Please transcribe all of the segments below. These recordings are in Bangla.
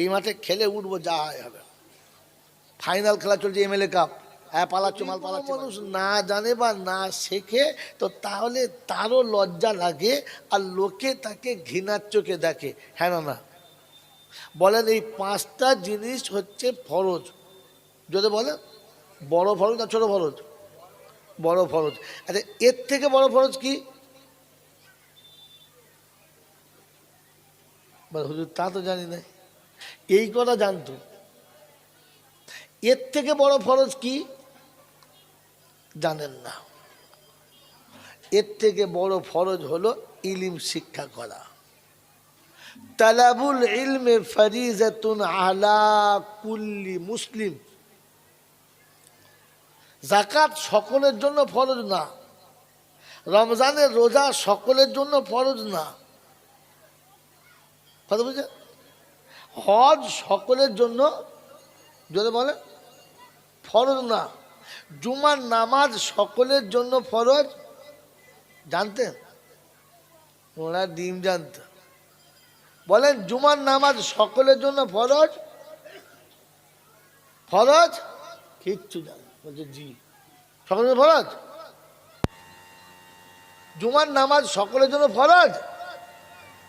এই মাঠে খেলে উঠবো যা হয় হবে। ফাইনাল খেলা চলছে এমএলএ কাপ হ্যাঁ পালাচ্ছ মাল পালাচ্ছ। মানুষ না জানে বা না শেখে তো তাহলে তারও লজ্জা লাগে আর লোকে তাকে ঘৃণার চোখে দেখে। হ্যাঁ না বলেন এই পাঁচটা জিনিস হচ্ছে ফরজ। যদি বলেন বড় ফরজ না ছোট ফরজ? বড় ফরজ। আচ্ছা এর থেকে বড় ফরজ কি? হুজুর তা তো জানি না। এই কথা জানতো। এর থেকে বড় ফরজ কি? জানেন না। এর থেকে বড় ফরজ হলো ইলিম শিক্ষা করা। তালাবুল ইলমে ফরিজাতুন আলা কুল্লি মুসলিম। জাকাত সকলের জন্য ফরজ না। রমজানের রোজা সকলের জন্য ফরজ না। কথা বুঝে হজ সকলের জন্য যদি বলে, ফরজ না। জুমার নামাজ সকলের জন্য ফরজ? জানতেন? ওরা ডিম জানত। বলেন, জুমার নামাজ সকলের জন্য ফরজ? ফরজ? কিচ্ছু জানে বলছে, জি। সকলের ফরজ? জুমার নামাজ সকলের জন্য ফরজ?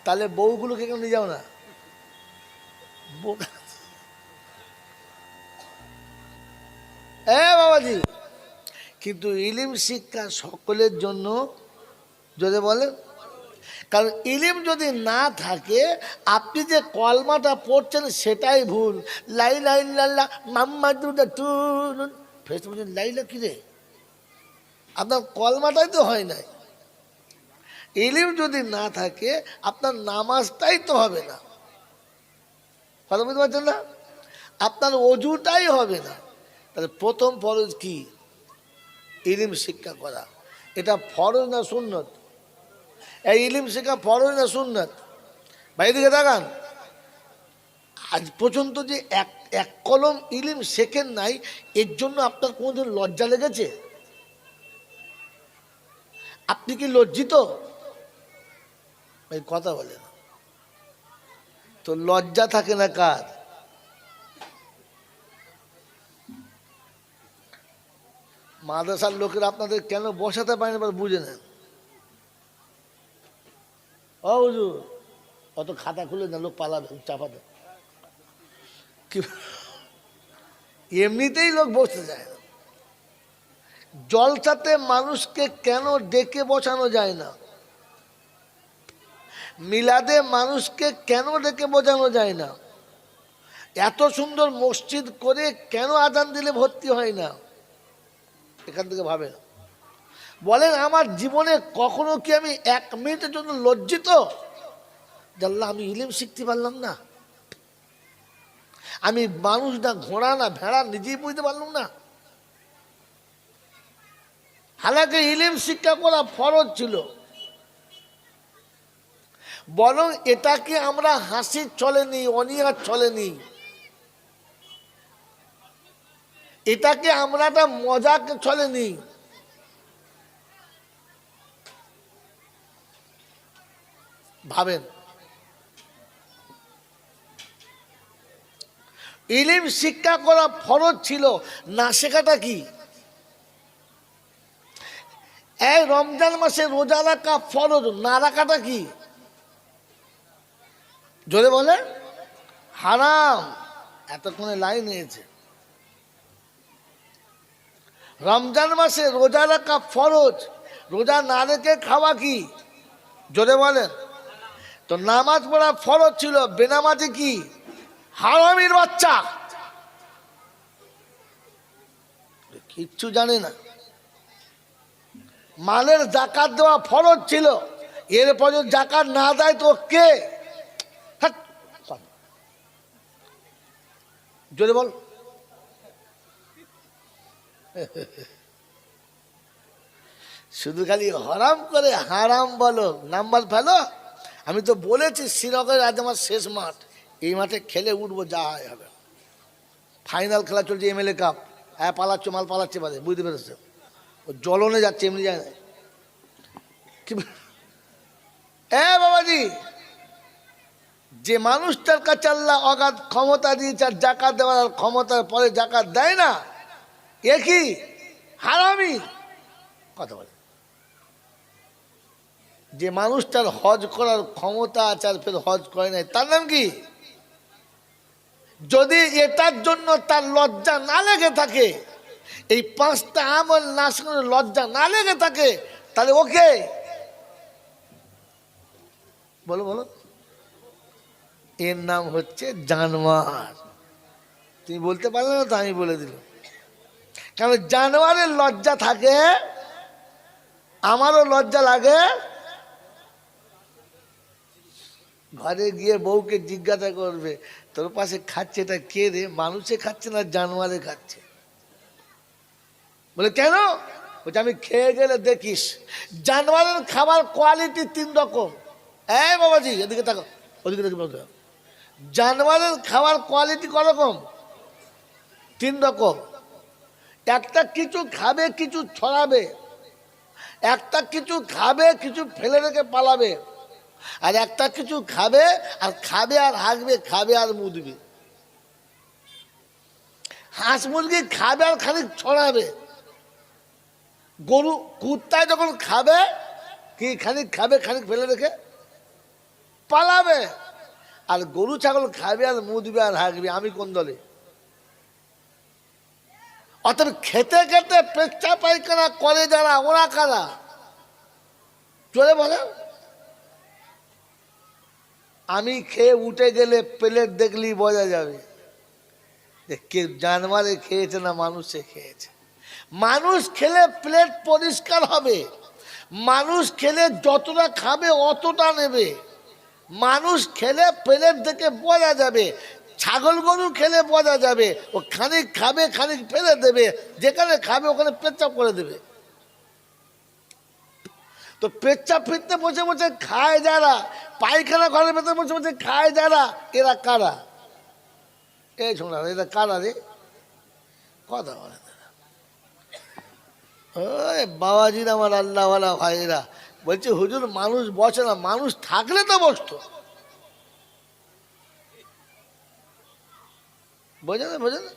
তাহলে বউগুলোকে কেন নিয়ে যাও না? এ বাবাজি। কিন্তু ইলিম শিক্ষা সকলের জন্য যদি বলেন কারণ ইলিম যদি না থাকে, আপনি যে কলমাটা পড়ছেন সেটাই ভুল। লাই লাই লাল্লা মাম্মাদুদা টুন ফেসতে বলছেন লাইলা কি রে? আপনার কলমাটাই তো হয় নাই। ইলিম যদি না থাকে, আপনার নামাজটাই তো হবে না। কথা বুঝতে পারছেন না? আপনার অজুটাই হবে না। তাহলে প্রথম ফরজ কি? ইলিম শিক্ষা করা। এটা ফরজ না সুন্নত? এই ইলিম শিক্ষা ফরজ না সুন্নত? ভাই দিকে দেখান আজ পর্যন্ত যে এক এক কলম ইলিম শেখেন নাই, এর জন্য আপনার কোনোদিন লজ্জা লেগেছে? আপনি কি লজ্জিত? এই কথা বলেন। তো লজ্জা থাকে না কার? মাদ্রাসার লোকেরা আপনাদের কেন বসাতে পারে না বুঝে নেন। অত খাতা খুলে না, লোক পালাবে চাপাতে কি এমনিতেই লোক বসতে যায় না। জলসাতে মানুষকে কেন ডেকে বসানো যায় না? মিলাদে মানুষকে কেন ডেকে বোঝানো যায় না? এত সুন্দর মসজিদ করে কেন আদান দিলে ভর্তি হয় না? এখান থেকে ভাবেন বলেন, আমার জীবনে কখনো কি আমি এক মিনিটের জন্য লজ্জিত? জানলাম আমি ইলিম শিখতে পারলাম না। আমি মানুষ না, ঘোড়া না, ভেড়া, নিজেই বুঝতে পারলাম না। হালাকে ইলিম শিক্ষা করা ফরজ ছিল। বরং এটাকে আমরা হাসির চলেনি অনিয়ার চলে চলেনি। এটাকে আমরা একটা মজাকে চলেনি। ভাবেন। ইলিম শিক্ষা করা ফরজ ছিল, না শেখাটা কি? এই রমজান মাসে রোজা রাখা ফরজ, না রাখাটা কি? জোরে বলে, হারাম, এতক্ষণে লাইন হয়েছে রমজান মাসে রোজা রাখা ফরজ, রোজা না রেখে খাওয়া কি? জোরে বলেন তো নামাজ পড়া ফরজ ছিল, বেনামাজি কি? হারামির বাচ্চা। কিচ্ছু জানে না। মালের জাকাত দেওয়া ফরজ ছিল, এরপর যদি জাকাত না দেয় তো কে? জোরে বল। শুধু খালি হরাম করে হারাম বলো, নাম্বার ফেলো? আমি তো বলেছি শ্রীনগরের আজ আমার শেষ মাঠ। এই মাঠে খেলে উঠবো, যা হয় হবে। ফাইনাল খেলা চলছে এমএলএ কাপ হ্যাঁ পালাচ্ছ, মাল পালাচ্ছে বাদে, বুঝতে পেরেছে? ও জলনে যাচ্ছে, এমনি যায় না কি এ বাবাজি! যে মানুষটার কাছে আল্লাহ অগাধ ক্ষমতা দিয়েছে আর জাকাত দেওয়ার ক্ষমতার পরে জাকাত দেয় না, এ কি? হারামি? কথা বলে। যে মানুষটার হজ করার ক্ষমতা আছে আর ফের হজ করে নাই, তার নাম কি? যদি এটার জন্য তার লজ্জা না লেগে থাকে, এই পাঁচটা আমল না শুনে লজ্জা না লেগে থাকে, তাহলে ওকে? বলো বলো। এর নাম হচ্ছে জানোয়ার। তুমি বলতে পারলে না তো আমি বলে দিলাম। কারণ জানোয়ারের লজ্জা থাকে? আমারও লজ্জা লাগে। ঘরে গিয়ে বউকে জিজ্ঞাসা করবে, তোর পাশে খাচ্ছে এটা কে রে? মানুষে খাচ্ছে না, জানোয়ারে খাচ্ছে। বলে, কেন? বলছে, আমি খেয়ে গেলে দেখিস, জানোয়ারের খাবার কোয়ালিটি তিন রকম। এই বাবাজি, এদিকে তাকো ওদিকে দেখে বলতে হবে। জানোয়ারের খাবার কোয়ালিটি রকম তিন রকম। একটা কিছু খাবে, কিছু ছড়াবে। একটা কিছু খাবে, কিছু ফেলে রেখে পালাবে। আর একটা কিছু খাবে আর খাবে আর হাঁকবে খাবে আর মুদবে। হাঁস মুরগি খাবে আর খানিক ছড়াবে। গরু কুত্তায় যখন খাবে, কি খানিক খাবে, খানিক ফেলে রেখে পালাবে। আর গরু, ছাগল খাবে আর মুদবে আর হাঁকবে আমি কোন দলে? অতএব খেতে খেতে পেচ্চা পায়খানা করে যারা, ওরা কারা? চলে বলে। আমি খেয়ে উঠে গেলে প্লেট দেখলেই বোঝা যাবে যে কে জানোয়ারে খেয়েছে না মানুষে খেয়েছে। মানুষ খেলে প্লেট পরিষ্কার হবে, মানুষ খেলে যতটা খাবে অতটা নেবে। মানুষ খেলে প্লেট দেখে বোঝা যাবে, ছাগল গরু খেলে বোঝা যাবে, ও খানিক খাবে, খানিক ফেলে দেবে, যেখানে খাবে ওখানে পেচ্ছাপ করে দেবে। তো পেচ্ছাপ ফিরতে বসে বসে খায় যারা, পায়খানা ঘরের ভেতরে বসে বসে খায় যারা, এরা কারা? এই শোনা এরা কারা রে? কথা বলে তারা ওই বাবাজির আমার আল্লাহওয়ালা ভাইরা বলছে হুজুর মানুষ বসে না মানুষ থাকলে তো বসতো। বোঝে না বোঝে না?